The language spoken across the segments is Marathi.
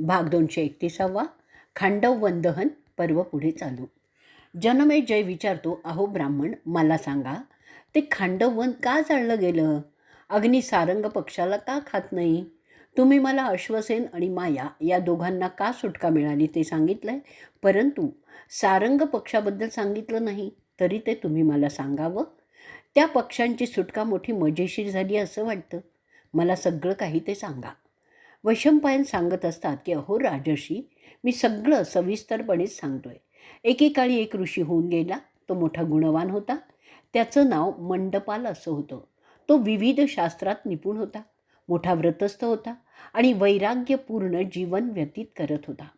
भाग दोनशे एकतीसावा. खांडव वंदहन पर्व पुढे चालू. जनमे जय विचारतो अहो ब्राह्मण मला सांगा ते खांडववन का जाळलं गेलं? अग्नी सारंग पक्षाला का खात नाही? तुम्ही मला अश्वसेन आणि माया या दोघांना का सुटका मिळाली ते सांगितलं आहे परंतु सारंग पक्षाबद्दल सांगितलं नाही तरी ते तुम्ही मला सांगावं? त्या पक्षांची सुटका मोठी मजेशीर झाली असं वाटतं. मला सगळं काही ते सांगा. वशंपायन सांगत असतात की अहो राजर्षी मी सगळं सविस्तरपणेच सांगतोय. एकेकाळी एक ऋषी होऊन गेला. तो मोठा गुणवान होता. त्याचं नाव मंडपाल असं होतं. तो विविध शास्त्रात निपुण होता. मोठा व्रतस्थ होता आणि वैराग्यपूर्ण जीवन व्यतीत करत होता.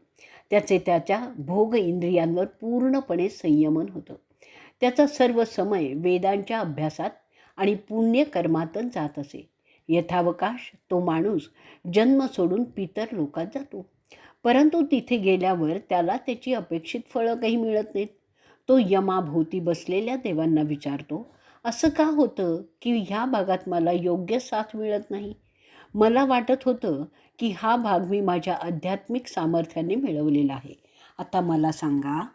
त्याचे त्याच्या भोग इंद्रियांवर पूर्णपणे संयमन होतं. त्याचा सर्व समय वेदांच्या अभ्यासात आणि पुण्यकर्मातच जात असे. यथावकाश तो माणूस जन्म सोडून पितर लोकात जातो. परंतु तिथे गेल्यावर त्याला त्याची अपेक्षित फळं काही मिळत नाहीत. तो यमाभोवती बसलेल्या देवांना विचारतो असं का होतं की ह्या भागात मला योग्य साथ मिळत नाही? मला वाटत होतं की हा भाग मी माझ्या आध्यात्मिक सामर्थ्याने मिळवलेला आहे. आता मला सांगा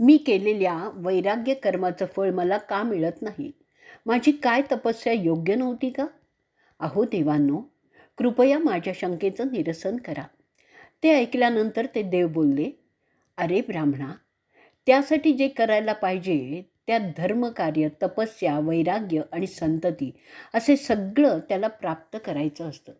मी केलेल्या वैराग्य कर्माचं फळ मला का मिळत नाही? माझी काय तपस्या योग्य नव्हती का? अहो देवांनो कृपया माझ्या शंकेचं निरसन करा. ते ऐकल्यानंतर ते देव बोलले अरे ब्राह्मणा त्यासाठी जे करायला पाहिजे त्यात धर्मकार्य तपस्या वैराग्य आणि संतती असे सगळं त्याला प्राप्त करायचं असतं.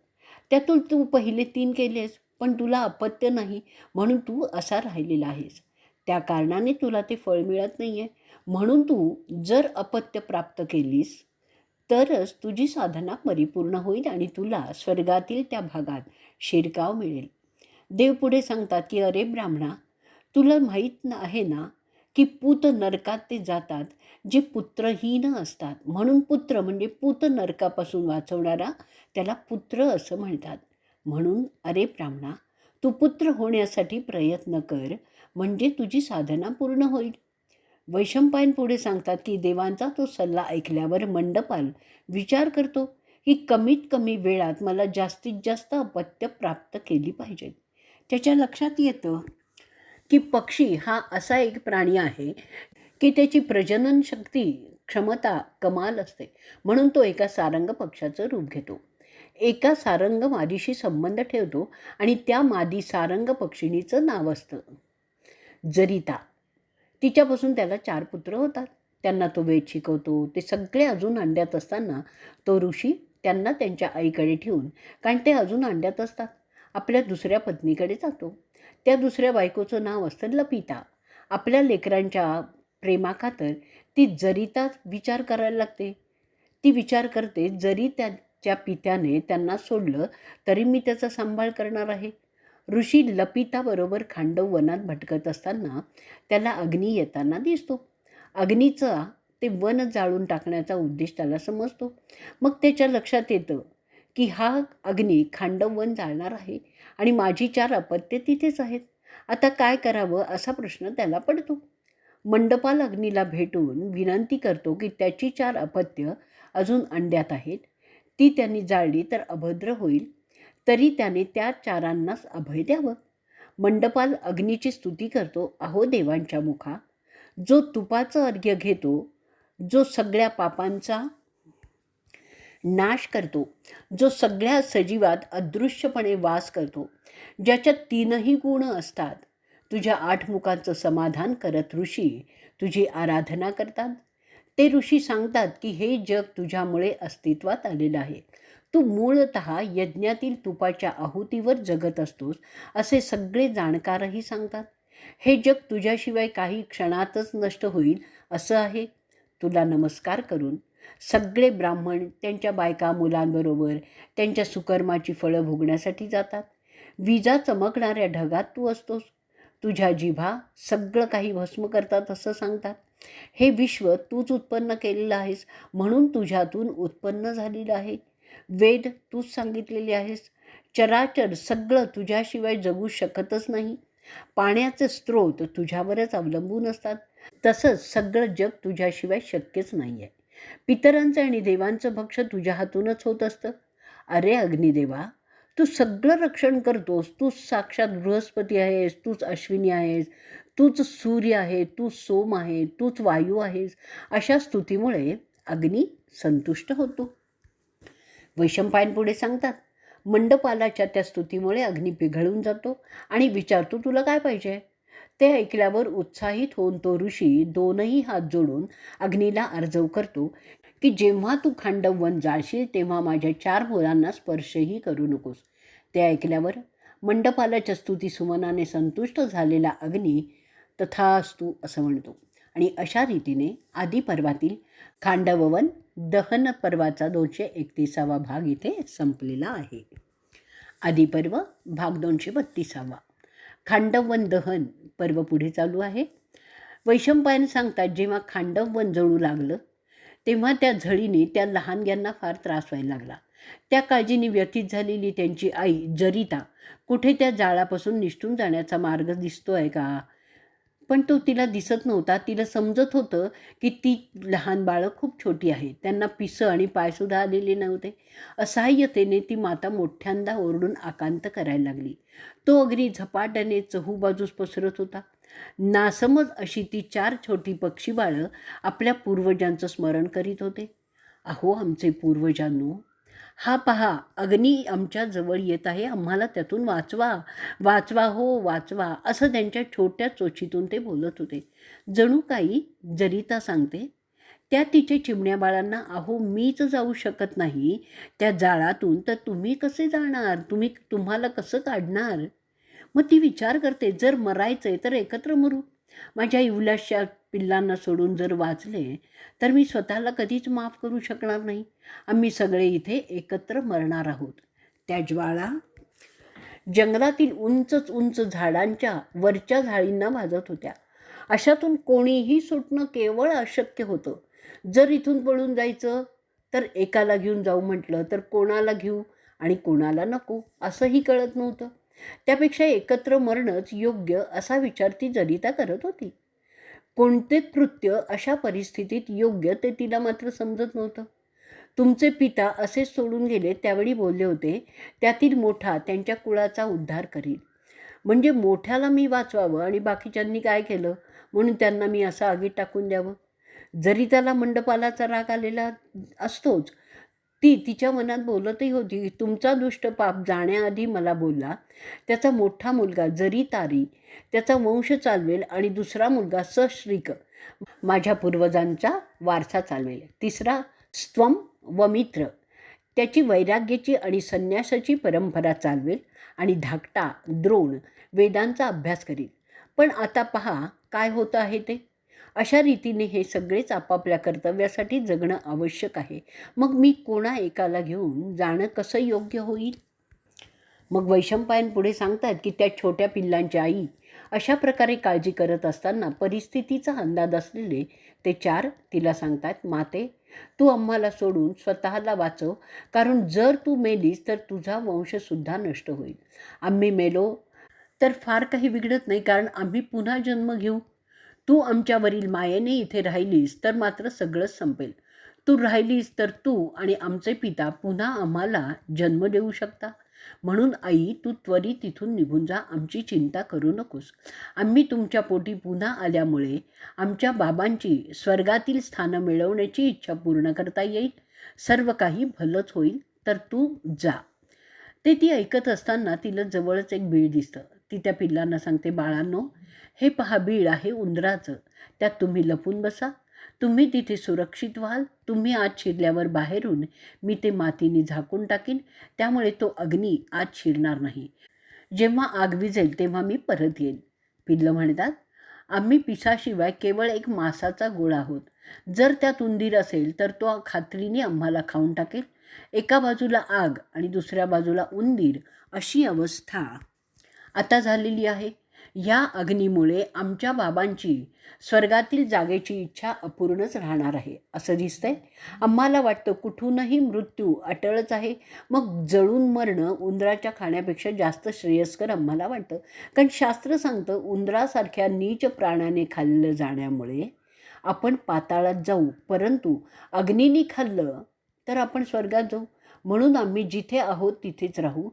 त्यातून तू पहिले तीन केलेस पण तुला अपत्य नाही म्हणून तू असा राहिलेला आहेस. त्या कारणाने तुला ते फळ मिळत नाही आहे म्हणून तू जर अपत्य प्राप्त केलीस तरच तुझी साधना परिपूर्ण होईल आणि तुला स्वर्गातील त्या भागात शिरकाव मिळेल. देव पुढे सांगतात की अरे ब्राह्मणा तुला माहीत आहे ना की पूत नरकात ते जातात जे पुत्रहीन असतात. म्हणून पुत्र म्हणजे पूत नरकापासून वाचवणारा त्याला पुत्र असं म्हणतात. म्हणून अरे ब्राह्मणा तू पुत्र होण्यासाठी प्रयत्न कर. म्हणजे तुझी साधना पूर्ण होईल. वैशंपायन पुढे सांगतात की देवांचा तो सल्ला ऐकल्यावर मंडपाल विचार करतो की कमीत कमी वेळात मला जास्तीत जास्त अपत्य प्राप्त केली पाहिजेत. त्याच्या लक्षात येतं की पक्षी हा असा एक प्राणी आहे की त्याची प्रजनन शक्ती क्षमता कमाल असते. म्हणून तो एका सारंग पक्षाचं रूप घेतो. एका सारंग मादीशी संबंध ठेवतो आणि त्या मादी सारंग पक्षिणीचं नाव असतं. जरिता. तिच्यापासून त्याला चार पुत्र होतात. त्यांना तो वेद शिकवतो. ते सगळे अजून अंड्यात असताना तो ऋषी त्यांना त्यांच्या आईकडे ठेवून कारण ते अजून अंड्यात असतात. आपल्या दुसऱ्या पत्नीकडे जातो. त्या दुसऱ्या बायकोचं नाव असतं लपिता. आपल्या लेकरांच्या प्रेमाखातर ती जरिता विचार करायला लागते. ती विचार करते जरी त्याच्या पित्याने त्यांना सोडलं तरी मी त्याचा सांभाळ करणार आहे. ऋषी लपिताबरोबर खांडव वनात भटकत असताना त्याला अग्नी येताना दिसतो. अग्नीचा ते वन जाळून टाकण्याचा उद्देश त्याला समजतो. मग त्याच्या लक्षात येतं की हा अग्नी खांडव वन जाळणार आहे आणि माझी चार अपत्ये तिथेच आहेत. आता काय करावं असा प्रश्न त्याला पडतो. मंडपाल अग्नीला भेटून विनंती करतो की त्याची चार अपत्य अजून अंड्यात आहेत. ती त्यांनी जाळली तर अभद्र होईल. तरी त्याने त्या चारांनाच अभय द्यावं. मंडपाल अग्नीची स्तुती करतो. अहो देवांच्या मुखा जो तुपाचं अर्घ्य घेतो जो सगळ्या पापांचा नाश करतो जो सगळ्या सजीवात अदृश्यपणे वास करतो ज्याच्यात तीनही गुण असतात. तुझ्या आठ मुखांचं समाधान करत ऋषी तुझी आराधना करतात. ते ऋषी सांगतात की हे जग तुझ्यामुळे अस्तित्वात आलेलं आहे. तू मूळत यज्ञातील तुपाच्या आहुतीवर जगत असतोस असे सगळे जाणकारही सांगतात. हे जग तुझ्याशिवाय काही क्षणातच नष्ट होईल असं आहे. तुला नमस्कार करून सगळे ब्राह्मण त्यांच्या बायका मुलांबरोबर त्यांच्या सुकर्माची फळं भोगण्यासाठी जातात. विजा चमकणाऱ्या ढगात तू असतोस. तुझ्या जिभा सगळं काही भस्म करतात असं सांगतात. हे विश्व तूच उत्पन्न केलेलं आहेस म्हणून तुझ्यातून उत्पन्न झालेलं आहे. वेद तूच सांगितलेले आहेस. चराचर सगळं तुझ्याशिवाय जगू शकतच नाही. पाण्याचे स्रोत तुझ्यावरच अवलंबून असतात. तसंच सगळं जग तुझ्याशिवाय शक्यच नाही आहे पितरांचं आणि देवांचं भक्ष तुझ्या हातूनच होत असतं. अरे अग्निदेवा तू सगळं रक्षण करतोस. तूच साक्षात बृहस्पती आहेस तूच अश्विनी आहेस तूच सूर्य आहे तूच सोम आहे तूच वायू आहेस. अशा स्तुतीमुळे अग्नी संतुष्ट होतो. वैशंपायन पुढे सांगतात मंडपालाच्या त्या स्तुतीमुळे अग्नी पिघळून जातो आणि विचारतो तुला काय पाहिजे? ते ऐकल्यावर उत्साहित होऊन तो ऋषी दोनही हात जोडून अग्नीला अर्जव करतो की जेव्हा तू खांडववन जाळशील तेव्हा माझ्या चार मुलांना स्पर्शही करू नकोस. ते ऐकल्यावर मंडपालाच्या स्तुती सुमनाने संतुष्ट झालेला अग्नी तथास्तू असं म्हणतो. आणि अशा रीतीने आदी पर्वातील खांडववन दहन पर्वाचा दोनशे एकतीसावा भाग इथे संपलेला आहे. आदिपर्व भाग दोनशे बत्तीसावा. खांडववन दहन पर्व पुढे चालू आहे. वैशंपायन सांगतात जेव्हा खांडववन जळू लागलं तेव्हा त्या झळीने त्या लहानग्यांना फार त्रास व्हायला लागला. त्या काळजीने व्यथित झालेली त्यांची आई जरिता कुठे त्या जाळापासून निष्ठून जाण्याचा मार्ग दिसतो आहे का? पण तो तिला दिसत नव्हता. तिला समजत होतं की ती लहान बाळं खूप छोटी आहे. त्यांना पिसं आणि पायसुद्धा आलेले नव्हते. असहाय्यतेने ती माता मोठ्यांदा ओरडून आकांत करायला लागली. तो अगदी झपाट्याने चहूबाजूस पसरत होता. नासमज अशी ती चार छोटी पक्षी बाळं आपल्या पूर्वजांचं स्मरण करीत होते. अहो आमचे पूर्वजांनो हा पहा अग्नी आमच्या जवळ येत आहे आम्हाला त्यातून वाचवा. वाचवा हो वाचवा असं त्यांच्या छोट्या चोचीतून ते बोलत होते. जणू काही जरिता सांगते त्या तिच्या चिमण्या बाळांना अहो मीच जाऊ शकत नाही. त्या जाळातून तर तुम्ही कसे जाणार? तुम्ही तुम्हाला कसं काढणार? मग ती विचार करते जर मरायचं आहे तर एकत्र मरू. माझ्या इवलाशच्या पिल्लांना सोडून जर वाचले तर मी स्वतःला कधीच माफ करू शकणार नाही. आम्ही सगळे इथे एकत्र मरणार आहोत. त्या ज्वाळा जंगलातील उंचच उंच झाडांच्या वरच्या झाडींना भाजत होत्या. अशातून कोणीही सुटणं केवळ अशक्य होतं. जर इथून पळून जायचं तर एकाला घेऊन जाऊ म्हटलं तर कोणाला घेऊ आणि कोणाला नको असंही कळत नव्हतं. त्यापेक्षा एकत्र मरणंच योग्य असा विचार ती जरिता करत होती. कोणते कृत्य अशा परिस्थितीत योग्य ते तिला मात्र समजत नव्हतं. तुमचे पिता असेच सोडून गेले त्यावेळी बोलले होते त्यातील मोठा त्यांच्या कुळाचा उद्धार करील म्हणजे मोठ्याला मी वाचवावं आणि बाकीच्यांनी काय केलं? म्हणून त्यांना मी असं आगीत टाकून द्यावं. जरी त्याला मंडपालाचा राग आलेला असतोच ती तिच्या मनात बोलतही होती तुमचा दुष्ट पाप जाण्याआधी मला बोलला त्याचा मोठा मुलगा जरी तारी त्याचा वंश चालवेल आणि दुसरा मुलगा सश्रीक माझ्या पूर्वजांचा वारसा चालवेल. तिसरा स्वम व मित्र त्याची वैराग्याची आणि संन्यासाची परंपरा चालवेल आणि धाकटा द्रोण वेदांचा अभ्यास करील. पण आता पहा काय होतं आहे ते? अशा रीतीने हे सगळेच आपापल्या कर्तव्यासाठी जगणं आवश्यक आहे. मग मी कोणा एकाला घेऊन जाणं कसं योग्य होईल? मग वैशंपायन पुढे सांगतात की त्या छोट्या पिल्लांची आई अशा प्रकारे काळजी करत असताना परिस्थितीचा अंदाज असलेले ते चार तिला सांगतात माते तू आम्हाला सोडून स्वतःला वाचव कारण जर तू मेलीस तर तुझा वंशसुद्धा नष्ट होईल. आम्ही मेलो तर फार काही बिघडत नाही कारण आम्ही पुन्हा जन्म घेऊ. तू आमच्यावरील मायेने इथे राहिलीस तर मात्र सगळंच संपेल. तू राहिलीस तर तू आणि आमचे पिता पुन्हा आम्हाला जन्म देऊ शकता. म्हणून आई तू त्वरित तिथून निघून जा. आमची चिंता करू नकोस. आम्ही तुमच्या पोटी पुन्हा आल्यामुळे आमच्या बाबांची स्वर्गातील स्थानं मिळवण्याची इच्छा पूर्ण करता येईल. सर्व काही भलंच होईल. तर तू जा. ते ती ऐकत असताना तिला जवळच एक बीळ दिसतं. ती त्या पिल्लांना सांगते बाळांनो हे पहा बीळ आहे उंदराचं. त्यात तुम्ही लपून बसा. तुम्ही तिथे सुरक्षित व्हाल. तुम्ही आत शिरल्यावर बाहेरून मी ते मातीने झाकून टाकीन. त्यामुळे तो अग्नी आत शिरणार नाही. जेव्हा आग विझेल तेव्हा मी परत येईन. पिल्लं म्हणतात आम्ही पिसाशिवाय केवळ एक मासाचा गोळा आहोत. जर त्यात उंदीर असेल तर तो खात्रीने आम्हाला खाऊन टाकेल. एका बाजूला आग आणि दुसऱ्या बाजूला उंदीर अशी अवस्था आता झालेली आहे. या अग्नीमुळे आमच्या बाबांची स्वर्गातील जागेची इच्छा अपूर्णच राहणार आहे. असं दिसतंय. आम्हाला वाटतं कुठूनही मृत्यू अटळच आहे. मग जळून मरणं उंदराच्या खाण्यापेक्षा जास्त श्रेयस्कर आम्हाला वाटतं. कारण शास्त्र सांगतं उंदरासारख्या नीच प्राण्याने खाल्लं जाण्यामुळे आपण पाताळात जाऊ. परंतु अग्नीने खाल्लं तर आपण स्वर्गात जाऊ. म्हणून आम्ही जिथे आहोत तिथेच राहू.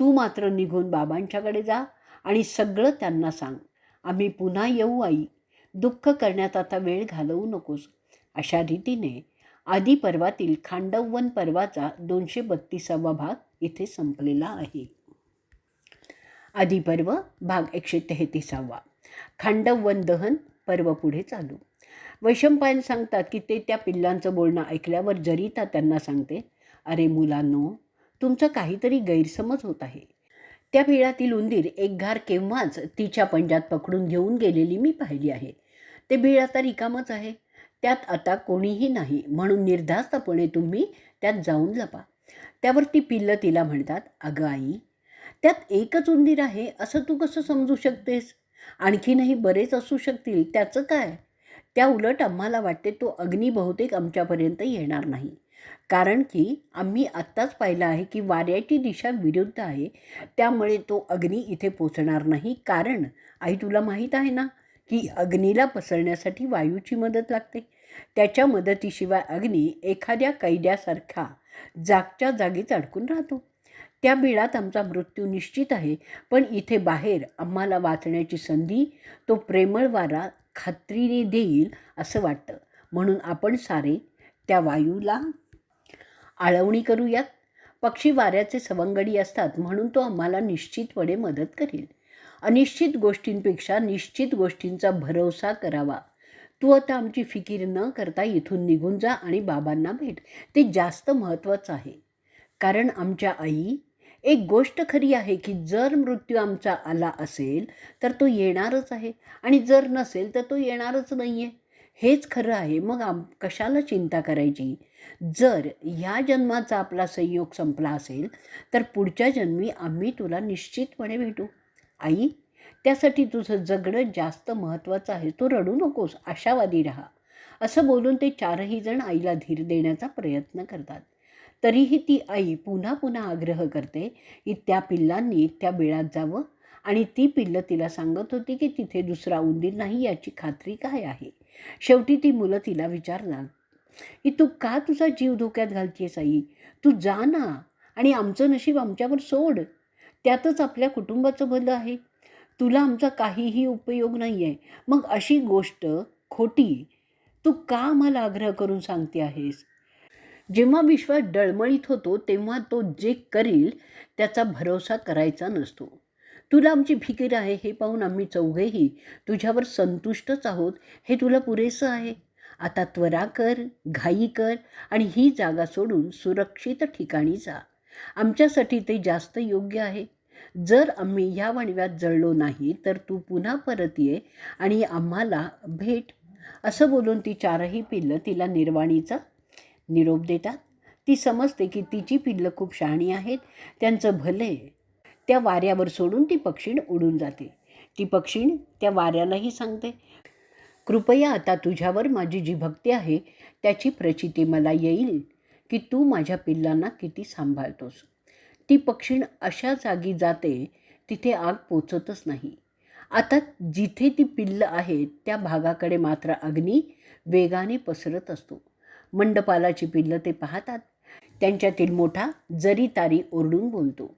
तू मात्र निघून बाबांच्याकडे जा. आणि सगळं त्यांना सांग. आम्ही पुन्हा येऊ आई. दुःख करण्यात आता वेळ घालवू नकोस. अशा रीतीने आदी पर्वातील खांडववन पर्वाचा दोनशे बत्तीसावा भाग इथे संपलेला आहे. आदिपर्व भाग एकशे तेहतीसावा. खांडववन दहन पर्व पुढे चालू. वैशंपायन सांगतात की ते त्या पिल्लांचं बोलणं ऐकल्यावर जरीता त्यांना सांगते अरे मुलांनो तुमचं काहीतरी गैरसमज होत आहे. त्या बिळातील उंदीर एक घार केव्हाच तिच्या पंजात पकडून घेऊन गेलेली मी पाहिली आहे. ते बिळ आता रिकामच आहे. त्यात आता कोणीही नाही. म्हणून निर्धास्तपणे तुम्ही त्यात जाऊन लपा. त्यावर ती पिल्लं तिला म्हणतात अगं आई त्यात एकच उंदीर आहे. असं तू कसं समजू शकतेस? आणखीनही बरेच असू शकतील. त्याचं काय? त्या उलट आम्हाला वाटते तो अग्नी बहुतेक आमच्यापर्यंत येणार नाही. कारण की आम्ही आत्ताच पाहिलं आहे की वाऱ्याची दिशा विरुद्ध आहे. त्यामुळे तो अग्नी इथे पोचणार नाही. कारण आई तुला माहीत आहे ना की अग्नीला पसरण्यासाठी वायूची मदत लागते. त्याच्या मदतीशिवाय अग्नी एखाद्या कैद्यासारखा जागच्या जागीच अडकून राहतो. त्या बिळात आमचा मृत्यू निश्चित आहे पण इथे बाहेर आम्हाला वाचण्याची संधी तो प्रेमळ वारा खात्रीने देईल असं वाटतं. म्हणून आपण सारे त्या वायूला आळवणी करूयात. पक्षी वाऱ्याचे सवंगडी असतात म्हणून तो आम्हाला निश्चितपणे मदत करेल. अनिश्चित गोष्टींपेक्षा निश्चित गोष्टींचा भरवसा करावा. तू आता आमची फिकीर न करता इथून निघून जा आणि बाबांना भेट. ते जास्त महत्त्वाचं आहे. कारण आमच्या आई एक गोष्ट खरी आहे की जर मृत्यू आमचा आला असेल तर तो येणारच आहे आणि जर नसेल तर तो येणारच नाही आहे हेच खरं आहे. मग आम कशाला चिंता करायची? जर ह्या जन्माचा आपला संयोग संपला असेल तर पुढच्या जन्मी आम्ही तुला निश्चितपणे भेटू. आई त्यासाठी तुझं जगणं जास्त महत्त्वाचं आहे. तू रडू नकोस आशावादी राहा. असं बोलून ते चारही जण आईला धीर देण्याचा प्रयत्न करतात. तरीही ती आई पुन्हा पुन्हा आग्रह करते की त्या पिल्लांनी त्या बिळात जावं आणि ती पिल्लं तिला सांगत होती की तिथे दुसरा उंदीर नाही याची खात्री काय आहे? शेवटी ती मुलं तिला विचारणार की तू का तुझा जीव धोक्यात घालतेस आई? तू जा ना आणि आमचं नशीब आमच्यावर सोड. त्यातच आपल्या कुटुंबाचं भलं आहे. तुला आमचा काहीही उपयोग नाही आहे मग अशी गोष्ट खोटी तू का आम्हाला आग्रह करून सांगते आहेस जेव्हा विश्वास डळमळीत होतो तेव्हा तो जे करील त्याचा भरोसा करायचा नसतो. तुला आमची फिकीर आहे हे पाहून आम्ही चौघेही तुझ्यावर संतुष्टच आहोत. हे तुला पुरेसं आहे. आता त्वरा कर घाई कर आणि ही जागा सोडून सुरक्षित ठिकाणी जा. आमच्यासाठी ते जास्त योग्य आहे. जर आम्ही ह्या वणव्यात जळलो नाही तर तू पुन्हा परत ये आणि आम्हाला भेट. असं बोलून ती चारही पिल्लं तिला निर्वाणीचा निरोप देतात. ती समजते की तिची पिल्लं खूप शहाणी आहेत. त्यांचं भले त्या वाऱ्यावर सोडून ती पक्षीण उडून जाते. ती पक्षीण त्या वाऱ्यालाही सांगते. कृपया आता तुझ्यावर माझी जी भक्ती आहे त्याची प्रचिती मला येईल की तू माझ्या पिल्लांना किती सांभाळतोस. ती पक्षीण अशा जागी जाते तिथे आग पोचतच नाही. आता जिथे ती पिल्लं आहेत त्या भागाकडे मात्र अग्नी वेगाने पसरत असतो. मंडपालाची पिल्लं ते पाहतात. त्यांच्यातील मोठा जरी तारी ओरडून बोलतो.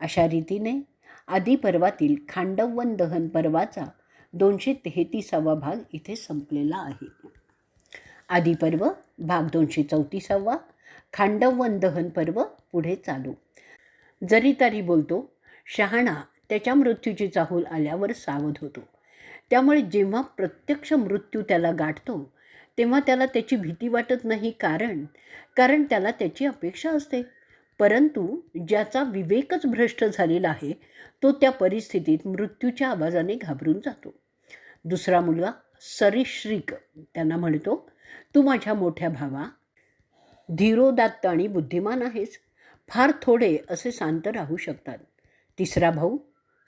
अशा रीतीने आदिपर्वातील खांडववन दहन पर्वाचा दोनशे तेहतीसावा भाग इथे संपलेला आहे. आदिपर्व भाग दोनशे चौतीसावा खांडववन दहन पर्व पुढे चालू. जरी तरी बोलतो शहाणा त्याच्या मृत्यूची चाहूल आल्यावर सावध होतो. त्यामुळे जेव्हा प्रत्यक्ष मृत्यू त्याला गाठतो तेव्हा त्याला त्याची भीती वाटत नाही. कारण कारण त्याला त्याची अपेक्षा असते. परंतु ज्याचा विवेकच भ्रष्ट झालेला आहे तो त्या परिस्थितीत मृत्यूच्या आवाजाने घाबरून जातो. दुसरा मुलगा सरिश्रिक त्यांना म्हणतो तू माझ्या मोठ्या भावा धीरोदात्त आणि बुद्धिमान आहेस. फार थोडे असे शांत राहू शकतात. तिसरा भाऊ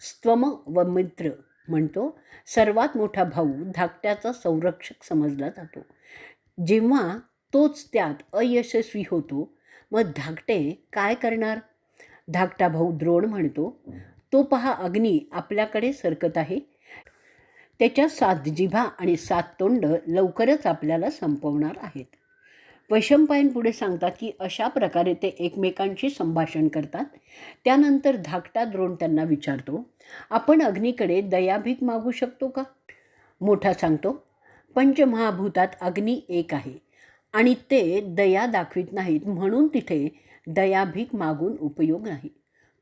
स्तम व मित्र म्हणतो सर्वात मोठा भाऊ धाकट्याचा संरक्षक समजला जातो. जेव्हा तोच त्यात अयशस्वी होतो मग धाकटे काय करणार? धाकटा भाऊ द्रोण म्हणतो तो पहा अग्नी आपल्याकडे सरकत आहे. त्याच्या सात जिभा आणि सात तोंड लवकरच आपल्याला संपवणार आहेत. वैशंपायन पुढे सांगतात की अशा प्रकारे ते एकमेकांशी संभाषण करतात. त्यानंतर धाकटा द्रोण त्यांना विचारतो आपण अग्नीकडे दयाभीक मागू शकतो का? मोठा सांगतो पंचमहाभूतात अग्नी एक आहे. आणि ते दया दाखवित नाहीत म्हणून तिथे दयाभीक मागून उपयोग नाही.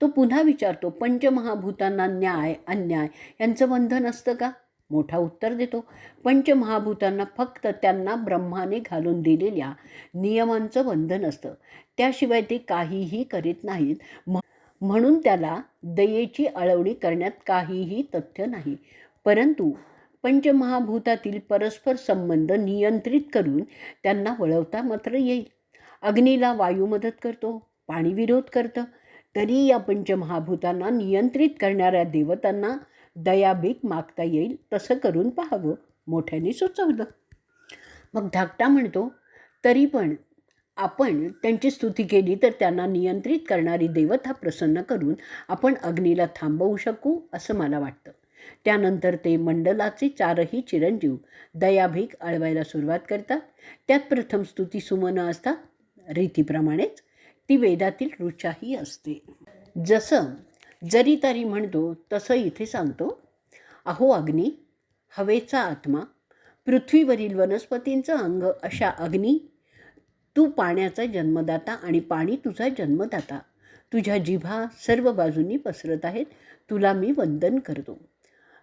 तो पुन्हा विचारतो पंचमहाभूतांना न्याय अन्याय यांचं बंधन असतं का? मोठा उत्तर देतो पंचमहाभूतांना फक्त त्यांना ब्रह्माने घालून दिलेल्या नियमांचं बंधन असतं. त्याशिवाय ते काहीही करीत नाहीत म्ह- म्हणून त्याला दयेची अळवणी करण्यात काहीही तथ्य नाही. परंतु पंचमहाभूतातील परस्पर संबंध नियंत्रित करून त्यांना वळवता मात्र येईल. अग्नीला वायू मदत करतो पाणी विरोध करतं. तरी या पंचमहाभूतांना नियंत्रित करणाऱ्या देवतांना दयाभीक मागता येईल तसं करून पाहावं मोठ्याने सुचवलं. मग धाकटा म्हणतो तरी पण आपण त्यांची स्तुती केली तर त्यांना नियंत्रित करणारी देवता प्रसन्न करून आपण अग्नीला थांबवू शकू असं मला वाटतं. त्यानंतर ते मंडलाचे चारही चिरंजीव दयाभीक आळवायला सुरुवात करतात. त्यात प्रथम स्तुती सुमनं असतात रीतीप्रमाणेच ती वेदातील ऋचाही असते. जसं जरी तारी म्हणतो तसं इथे सांगतो. अहो अग्नी हवेचा आत्मा पृथ्वीवरील वनस्पतींचं अंग अशा अग्नी तू पाण्याचा जन्मदाता आणि पाणी तुझा जन्मदाता. तुझ्या जिभा सर्व बाजूंनी पसरत आहेत. तुला मी वंदन करतो.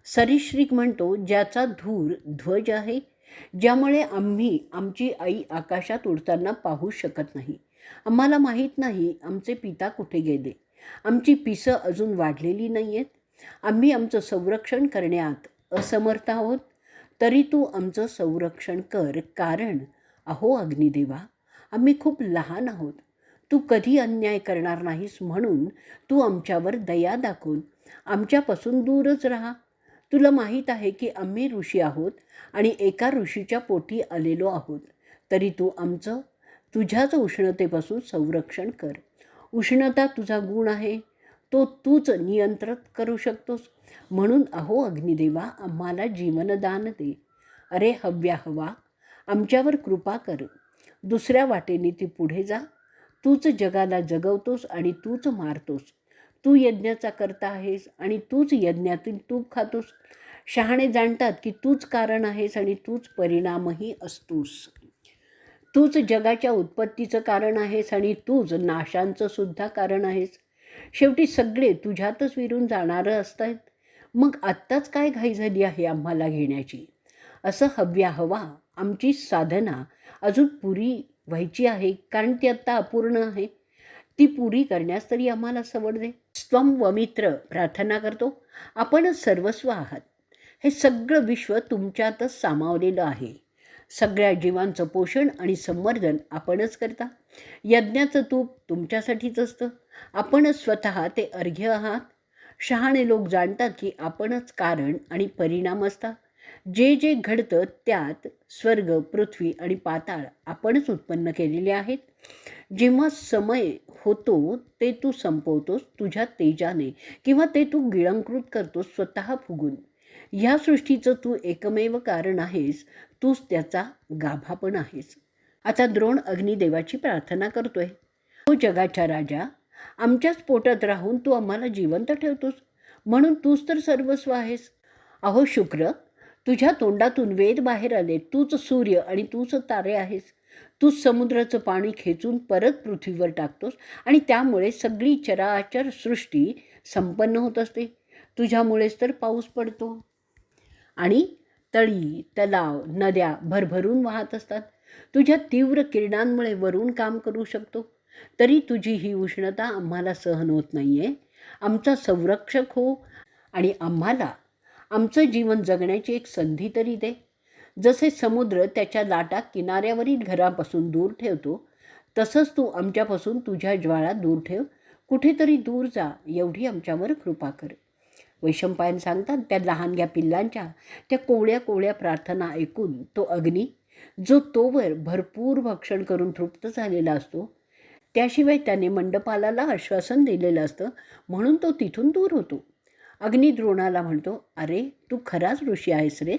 सरीश्रिक म्हणतो ज्याचा धूर ध्वज आहे ज्यामुळे आम्ही आमची आई आकाशात उडताना पाहू शकत नाही. आम्हाला माहीत नाही आमचे पिता कुठे गेले. आमची पिसं अजून वाढलेली नाही आहेत आम्ही आमचं संरक्षण करण्यात असमर्थ आहोत. तरी तू आमचं संरक्षण कर कारण अहो अग्निदेवा आम्ही खूप लहान आहोत. तू कधी अन्याय करणार नाहीस म्हणून तू आमच्यावर दया दाखवून आमच्यापासून दूरच राहा. तुला माहीत आहे की आम्ही ऋषी आहोत आणि एका ऋषीच्या पोटी आलेलो आहोत. तरी तू आमचं तुझ्याच उष्णतेपासून संरक्षण कर. उष्णता तुझा गुण आहे. तो तूच नियंत्रित करू शकतोस. म्हणून अहो अग्निदेवा आम्हाला जीवनदान दे. अरे हव्या हवा आमच्यावर कृपा कर. दुसऱ्या वाटेने ती पुढे जा. तूच जगाला जगवतोस आणि तूच मारतोस. तू यज्ञाचा करता आहेस आणि तूच यज्ञातील तूप खातोस. शहाणे जाणतात की तूच कारण आहेस आणि तूच परिणामही असतोस. तूच जगाच्या उत्पत्तीचं कारण आहेस आणि तूच नाशांचं सुद्धा कारण आहेस. शेवटी सगळे तुझ्यातच विरून जाणारं असतात. मग आत्ताच काय घाई झाली आहे आम्हाला घेण्याची? असं हव्या हवा आमची साधना अजून पुरी व्हायची आहे. कारण ती आत्ता अपूर्ण आहे. ती पुरी करण्यास तरी आम्हाला सवड दे. स्वम व मित्र प्रार्थना करतो. आपणच सर्वस्व आहात. हे सगळं विश्व तुमच्यातच सामावलेलं आहे. सगळ्या जीवांचं पोषण आणि संवर्धन आपणच करता. यज्ञाचं तूप तुमच्यासाठीच असतं. आपणच स्वतः ते अर्घ्य आहात. शहाणे लोक जाणतात की आपणच कारण आणि परिणाम असता. जे जे घडतं त्यात स्वर्ग पृथ्वी आणि पाताळ आपणच उत्पन्न केलेले आहेत. जेव्हा समय होतो ते तू संपवतोस तुझ्या तेजाने किंवा ते तू गिळंकृत करतोस स्वतः फुगून. ह्या सृष्टीचं तू एकमेव कारण आहेस तूच त्याचा गाभा पण आहेस. आता द्रोण अग्निदेवाची प्रार्थना करतोय. हो जगाच्या राजा आमच्याच पोटात राहून तू आम्हाला जिवंत ठेवतोस. म्हणून तूच तर सर्वस्व आहेस. अहो शुक्र तुझ्या तोंडातून वेद बाहेर आले. तूच सूर्य आणि तूच तारे आहेस. तूच समुद्राचं पाणी खेचून परत पृथ्वीवर टाकतोस आणि त्यामुळे सगळी चराचर सृष्टी संपन्न होत असते. तुझ्यामुळेच तर पाऊस पडतो. आणि तळी तलाव नद्या भरभरून वाहत असतात. तुझ्या तीव्र किरणांमुळे वरून काम करू शकतो. तरी तुझी ही उष्णता आम्हाला सहन होत नाही आहे आमचा संरक्षक हो आणि आम्हाला आमचं जीवन जगण्याची एक संधी तरी दे. जसे समुद्र त्याच्या लाटा किनाऱ्यावरील घरापासून दूर ठेवतो तसंच तू आमच्यापासून तुझ्या ज्वाळा दूर ठेव. कुठेतरी दूर जा एवढी आमच्यावर कृपा कर. वैशंपायन सांगतात त्या लहानग्या पिल्लांच्या त्या कोवळ्या कोवळ्या प्रार्थना ऐकून तो अग्नी जो तोवर भरपूर भक्षण करून तृप्त झालेला असतो त्याशिवाय त्याने मंडपालाला आश्वासन दिलेलं असतं म्हणून तो तिथून दूर होतो. अग्नी द्रोणाला म्हणतो अरे तू खराच ऋषी आहेस रे.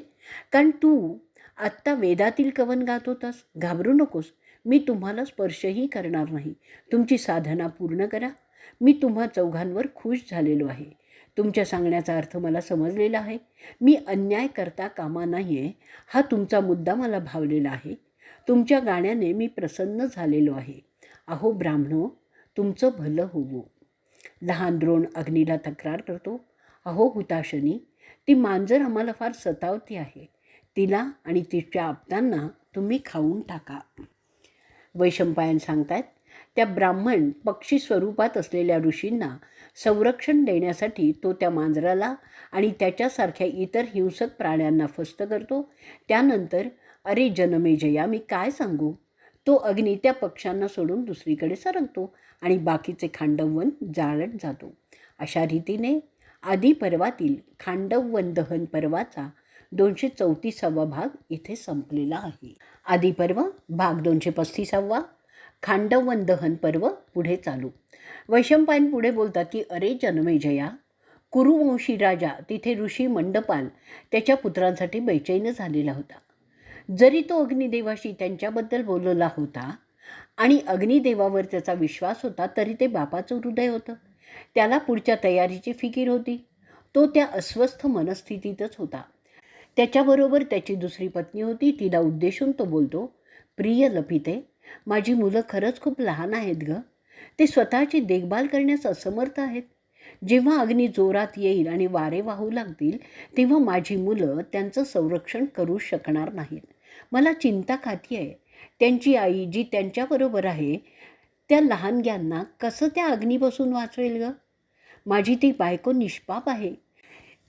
कारण तू आत्ता वेदातील कवन गात होतास घाबरू नकोस. मी तुम्हाला स्पर्शही करणार नाही. तुमची साधना पूर्ण करा. मी तुम्हा चौघांवर खुश झालेलो आहे. तुमच्या सांगण्याचा अर्थ मला समजलेला आहे. मी अन्याय करता कामा नाही आहे हा तुमचा मुद्दा मला भावलेला आहे. तुमच्या गाण्याने मी प्रसन्न झालेलो आहे. अहो ब्राह्मणो तुमचं भलं होवो. लहान द्रोण अग्नीला तक्रार करतो. अहो हुताशनी ती मांजर आम्हाला फार सतावती आहे. तिला आणि तिच्या आपतांना तुम्ही खाऊन टाका. वैशंपायन सांगतायत त्या ब्राह्मण पक्षी स्वरूपात असलेल्या ऋषींना संरक्षण देण्यासाठी तो त्या मांजराला आणि त्याच्यासारख्या इतर हिंसक प्राण्यांना फस्त करतो. त्यानंतर अरे जनमेजया मी काय सांगू? तो अग्नी त्या पक्ष्यांना सोडून दुसरीकडे सरकतो आणि बाकीचे खांडववन जाळत जातो. अशा रीतीने आदी पर्वातील खांडववन दहन पर्वाचा दोनशे चौतीसावा भाग इथे संपलेला आहे. आदी पर्व भाग दोनशे पस्तीसावा खांडववन दहन पर्व पुढे चालू. वैशंपायन पुढे बोलतात की अरे जन्मेजया कुरुवंशी राजा तिथे ऋषी मंडपाल त्याच्या पुत्रांसाठी बेचैन झालेला होता. जरी तो अग्निदेवाशी त्यांच्याबद्दल बोललेला होता आणि अग्निदेवावर त्याचा विश्वास होता तरी ते बापाचं हृदय होतं. त्याला पुढच्या तयारीची फिकीर होती. तो त्या अस्वस्थ मनस्थितीतच होता. त्याच्याबरोबर त्याची दुसरी पत्नी होती. तिला उद्देशून तो बोलतो प्रिय लपिते माझी मुलं खरंच खूप लहान आहेत ग. ते स्वतःची देखभाल करण्यास असमर्थ आहेत. जेव्हा अग्नी जोरात येईल आणि वारे वाहू लागतील तेव्हा माझी मुलं त्यांचं संरक्षण करू शकणार नाहीत. मला चिंता खाती आहे. त्यांची आई जी त्यांच्याबरोबर आहे त्या लहानग्यांना कसं त्या अग्नीपासून वाचवेल ग? माझी ती बायको निष्पाप आहे.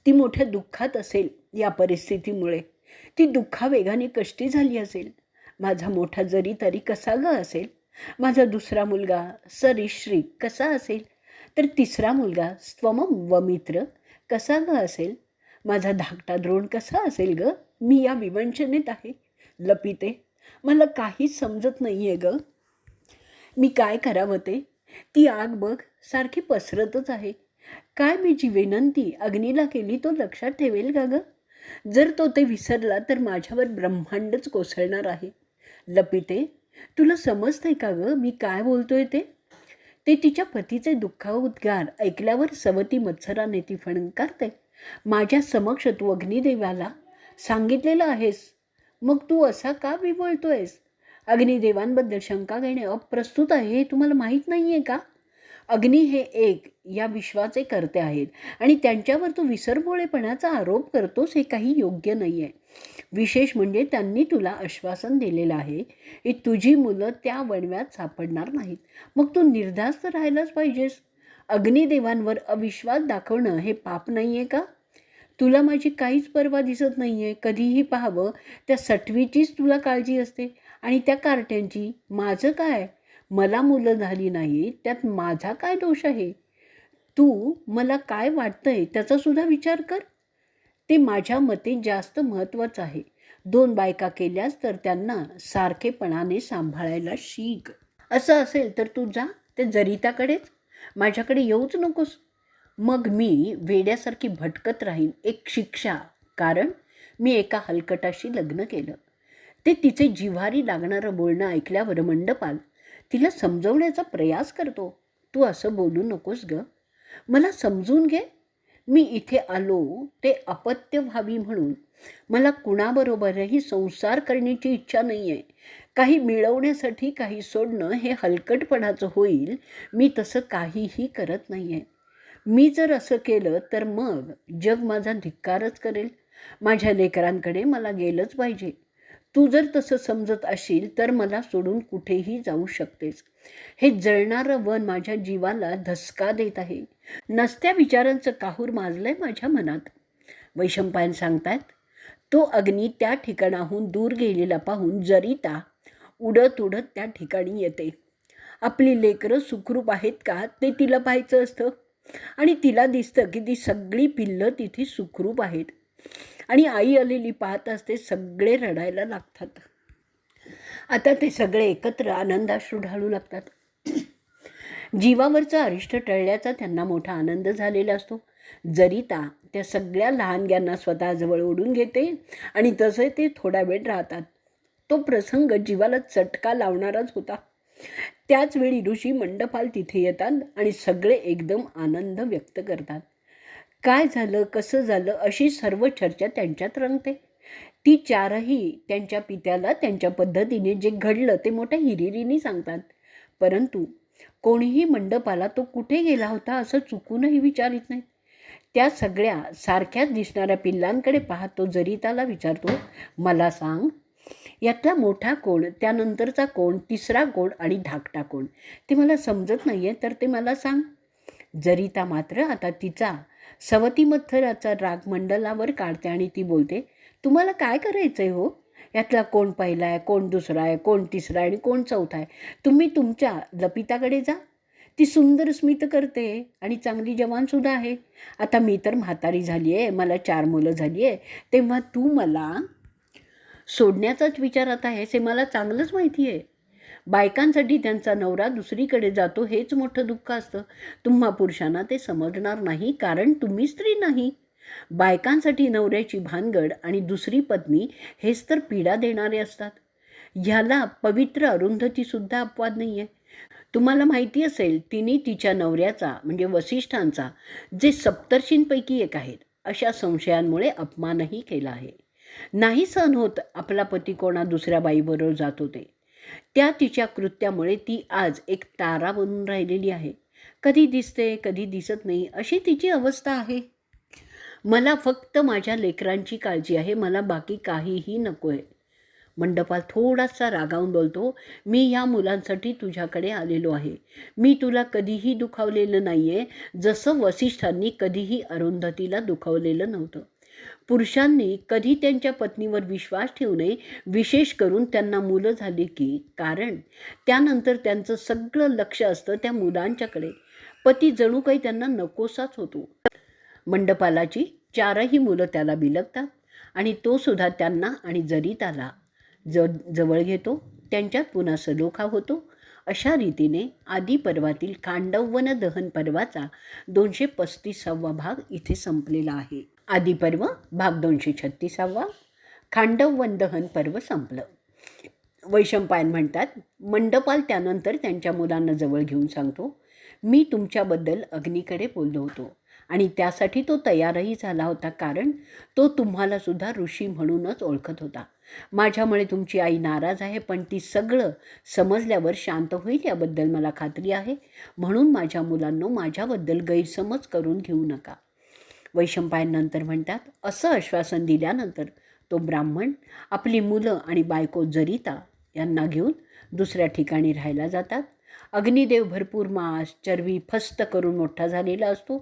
ती मोठ्या दुःखात असेल या परिस्थितीमुळे. ती दुःखावेगाने कष्टी झाली असेल. माझा मोठा जरी तरी कसा ग असेल? माझा दुसरा मुलगा सरिश्रिक कसा असेल? तर तिसरा मुलगा स्वम व मित्र कसा ग असेल? माझा धाकटा द्रोण कसा असेल ग? मी या विवंचनेत आहे. लपिते मला काहीच समजत नाही आहे ग. मी काय करावं ते? ती आग बघ सारखी पसरतच आहे. काय मी जी विनंती अग्नीला केली तो लक्षात ठेवेल का ग? जर तो ते विसरला तर माझ्यावर ब्रह्मांडच कोसळणार आहे. लपिते तुला समजतंय का ग मी काय बोलतोय ते? ते तिच्या पतीचे दुःखाउद्गार ऐकल्यावर सवती मत्सराने ती फणकारते. माझ्या समक्ष तू अग्निदेवाला सांगितलेलं आहेस. मग तू असा का विवळतोयस? अग्निदेवांबद्दल शंका घेणे अप्रस्तुत आहे हे तुम्हाला माहीत नाही आहे का? अग्नी हे एक या विश्वाचे करते आहेत आणि त्यांच्यावर तू विसरभोळेपणाचा आरोप करतोस हे काही योग्य नाही आहे विशेष म्हणजे त्यांनी तुला आश्वासन दिलेलं आहे की तुझी मुलं त्या वणव्यात सापडणार नाहीत. मग तू निर्धास्त राहायलाच पाहिजेस. अग्निदेवांवर अविश्वास दाखवणं हे पाप नाही आहे का? तुला माझी काहीच पर्वा दिसत नाही आहे कधीही पाहावं त्या सटवीचीच तुला काळजी असते. आणि त्या कारट्यांची माझं काय? मला मुलं झाली नाही त्यात माझा काय दोष आहे? तू मला काय वाटतं आहे त्याचासुद्धा विचार कर. ते माझ्या मते जास्त महत्त्वाचं आहे. दोन बायका केल्यास तर त्यांना सारखेपणाने सांभाळायला शिक. असं असेल तर तू जा ते जरिताकडेच. माझ्याकडे येऊच नकोस. मग मी वेड्यासारखी भटकत राहीन एक शिक्षा. कारण मी एका हलकटाशी लग्न केलं. ते तिचे जिव्हारी लागणारं बोलणं ऐकल्यावर मंडपाल तिला समजवण्याचा प्रयास करतो. तू असं बोलू नकोस ग. मला समजून घे. मी इथे आलो ते अपत्य व्हावी म्हणून. मला कुणाबरोबरही संसार करण्याची इच्छा नाही आहे काही मिळवण्यासाठी काही सोडणं हे हलकटपणाचं होईल. मी तसं काहीही करत नाही आहे मी जर असं केलं तर मग जग माझा धिक्कारच करेल. माझ्या लेकरांकडे मला गेलंच पाहिजे. तू जर तसं समजत असेल तर मला सोडून कुठेही जाऊ शकतेस. हे जळणारं वन माझ्या जीवाला धसका देत आहे. नसत्या विचारांचं काहूर माजलंय माझ्या मनात. वैशंपायन सांगतात तो अग्नी त्या ठिकाणाहून दूर गेलेला पाहून जरिता उडत उडत त्या ठिकाणी येते. आपली लेकरं सुखरूप आहेत का ते तिला पाहायचं असतं? आणि तिला दिसतं की ती सगळी पिल्लं तिथे सुखरूप आहेत. आणि आई आलेली पाहत असते सगळे रडायला लागतात. आता ते सगळे एकत्र आनंदाश्रू ढाळू लागतात. जीवावरचा अरिष्ट टळल्याचा त्यांना मोठा आनंद झालेला असतो. जरिता त्या सगळ्या लहानग्यांना स्वतःजवळ ओढून घेते आणि तसे ते थोडा वेळ राहतात. तो प्रसंग जीवाला चटका लावणाराच होता. त्याचवेळी ऋषी मंडपाल तिथे येतात आणि सगळे एकदम आनंद व्यक्त करतात. काय झालं कसं झालं अशी सर्व चर्चा त्यांच्यात रंगते. ती चारही त्यांच्या पित्याला त्यांच्या पद्धतीने जे घडलं ते मोठ्या हिरिरीने सांगतात. परंतु कोणीही मंडपाला तो कुठे गेला होता असं चुकूनही विचारित नाही. त्या सगळ्या सारख्याच दिसणाऱ्या पिल्लांकडे पाहतो जरी त्याला विचारतो मला सांग यातला मोठा कोण त्यानंतरचा कोण तिसरा कोण आणि धाकटा कोण? ते मला समजत नाही आहे तर ते मला सांग. जरिता मात्र आता तिचा सवती मत्थराचा राग मंडलावर काढते आणि ती बोलते तुम्हाला काय करायचं आहे हो? यातला कोण पहिला आहे कोण दुसरा आहे कोण तिसरा आहे आणि कोण चौथा आहे? तुम्ही तुमच्या लपिताकडे जा. ती सुंदर स्मित करते आणि चांगली जवानसुद्धा आहे. आता मी तर म्हातारी झाली आहे मला चार मुलं झाली आहे. तेव्हा तू मला सोडण्याचाच विचारात आहेस हे मला चांगलंच माहिती आहे. बायकांसाठी त्यांचा नवरा दुसरीकडे जातो हेच मोठं दुःख असतं. तुम्हा पुरुषांना ते समजणार नाही कारण तुम्ही स्त्री नाही. बायकांसाठी नवऱ्याची भानगड आणि दुसरी पत्नी हेच तर पीडा देणारे असतात. ह्याला पवित्र अरुंधतीसुद्धा अपवाद नाही आहे तुम्हाला माहिती असेल तिने तिच्या नवऱ्याचा म्हणजे वसिष्ठांचा जे सप्तर्षींपैकी एक आहेत अशा संशयांमुळे अपमानही केला आहे. नाही सहन होत आपला पती कोणा दुसऱ्या बाईबरोबर जात होते. त्या तिच्या कृत्यामुळे ती आज एक तारा बनून राहिलेली आहे. कधी दिसते कधी दिसत नाही अशी तिची अवस्था आहे. मला फक्त माझ्या लेकरांची काळजी आहे मला बाकी काहीही नको आहे मंडपाल थोडासा रागावून बोलतो मी ह्या मुलांसाठी तुझ्याकडे आलेलो आहे. मी तुला कधीही दुखावलेलं नाही आहे जसं वसिष्ठांनी कधीही अरुंधतीला दुखावलेलं नव्हतं. पुरुषांनी कधी त्यांच्या पत्नीवर विश्वास ठेवू नये विशेष करून त्यांना मुलं झाली की. कारण त्यानंतर त्यांचं सगळं लक्ष असतं त्या मुलांच्याकडे. पती जणू काही त्यांना नकोसाच होतो. मंडपालाची चारही मुलं त्याला बिलगतात आणि तो सुद्धा त्यांना आणि जरीताला ज जवळ घेतो त्यांच्यात पुन्हा सलोखा होतो. अशा रीतीने आदी पर्वातील खांडववन दहन पर्वाचा दोनशे पस्तीसावा भाग इथे संपलेला आहे. आदी पर्व भाग दोनशे छत्तीसावा. खांडव वंदहन पर्व संपलं. वैशंपायन म्हणतात मंडपाल त्यानंतर त्यांच्या मुलांना जवळ घेऊन सांगतो मी तुमच्याबद्दल अग्नीकडे बोललो होतो आणि त्यासाठी तो तयारही झाला होता कारण तो तुम्हाला सुद्धा ऋषी म्हणूनच ओळखत होता. माझ्यामुळे तुमची आई नाराज आहे पण ती सगळं समजल्यावर शांत होईल याबद्दल मला खात्री आहे. म्हणून माझ्या मुलांनो माझ्याबद्दल गैरसमज करून घेऊ नका. वैशंपायनंतर म्हणतात असं आश्वासन दिल्यानंतर तो ब्राह्मण आपली मुलं आणि बायको जरिता यांना घेऊन दुसऱ्या ठिकाणी राहायला जातात. अग्निदेव भरपूर मांस चरबी फस्त करून मोठा झालेला असतो.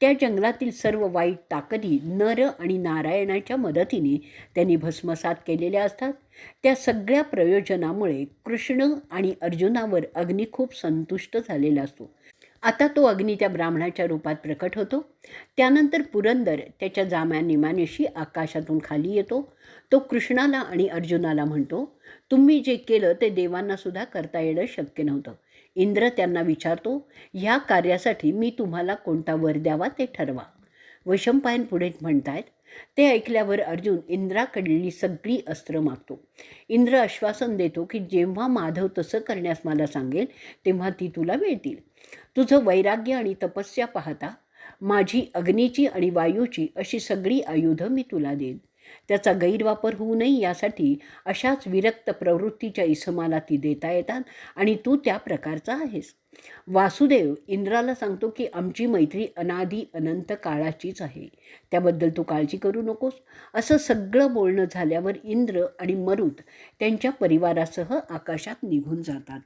त्या जंगलातील सर्व वाईट ताकदी नर आणि नारायणाच्या मदतीने त्यांनी भस्मसात केलेल्या असतात. त्या सगळ्या प्रयोजनामुळे कृष्ण आणि अर्जुनावर अग्नी खूप संतुष्ट झालेला असतो. आता तो अग्नी त्या ब्राह्मणाच्या रूपात प्रकट होतो. त्यानंतर पुरंदर त्याच्या जाम्या निमानेशी आकाशातून खाली येतो. तो कृष्णाला आणि अर्जुनाला म्हणतो तुम्ही जे केलं ते देवांनासुद्धा करता येणं शक्य नव्हतं इंद्र त्यांना विचारतो ह्या कार्यासाठी मी तुम्हाला कोणता वर द्यावा ते ठरवा वशंपायन पुढे म्हणतायत ते ऐकल्यावर अर्जुन इंद्राकडली सगळी अस्त्र मागतो. इंद्र आश्वासन देतो की जेव्हा माधव तसं करण्यास मला सांगेल तेव्हा ती तुला मिळतील. तुझं वैराग्य आणि तपस्या पाहता माझी अग्नीची आणि वायूची अशी सगळी आयुधं मी तुला देईन. त्याचा गैरवापर होऊ नये यासाठी अशाच विरक्त प्रवृत्तीच्या इसमाला ती देता येतात आणि तू त्या प्रकारचा आहेस. वासुदेव इंद्राला सांगतो की आमची मैत्री अनादी अनंत काळाचीच आहे. त्याबद्दल तू काळजी करू नकोस. असं सगळं बोलणं झाल्यावर इंद्र आणि मरुत त्यांच्या परिवारासह आकाशात निघून जातात.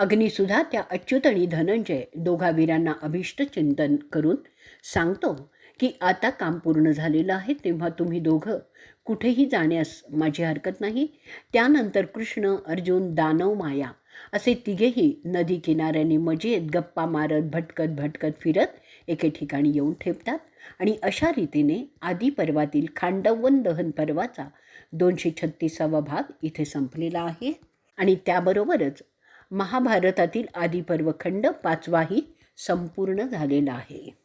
अग्निसुद्धा त्या अच्युत आणि धनंजय दोघा वीरांना अभिष्ट चिंतन करून सांगतो की आता काम पूर्ण झालेलं आहे तेव्हा तुम्ही दोघं कुठेही जाण्यास माझी हरकत नाही. त्यानंतर कृष्ण अर्जुन दानव माया असे तिघेही नदी किनाऱ्याने मजेत गप्पा मारत भटकत भटकत फिरत एके ठिकाणी येऊन ठेपतात आणि अशा रीतीने आदी पर्वातील खांडवन दहन पर्वाचा दोनशे छत्तीसावा भाग इथे संपलेला आहे. आणि त्याबरोबरच महाभारतातील आदिपर्वखंड पाचवाही संपूर्ण झालेला आहे.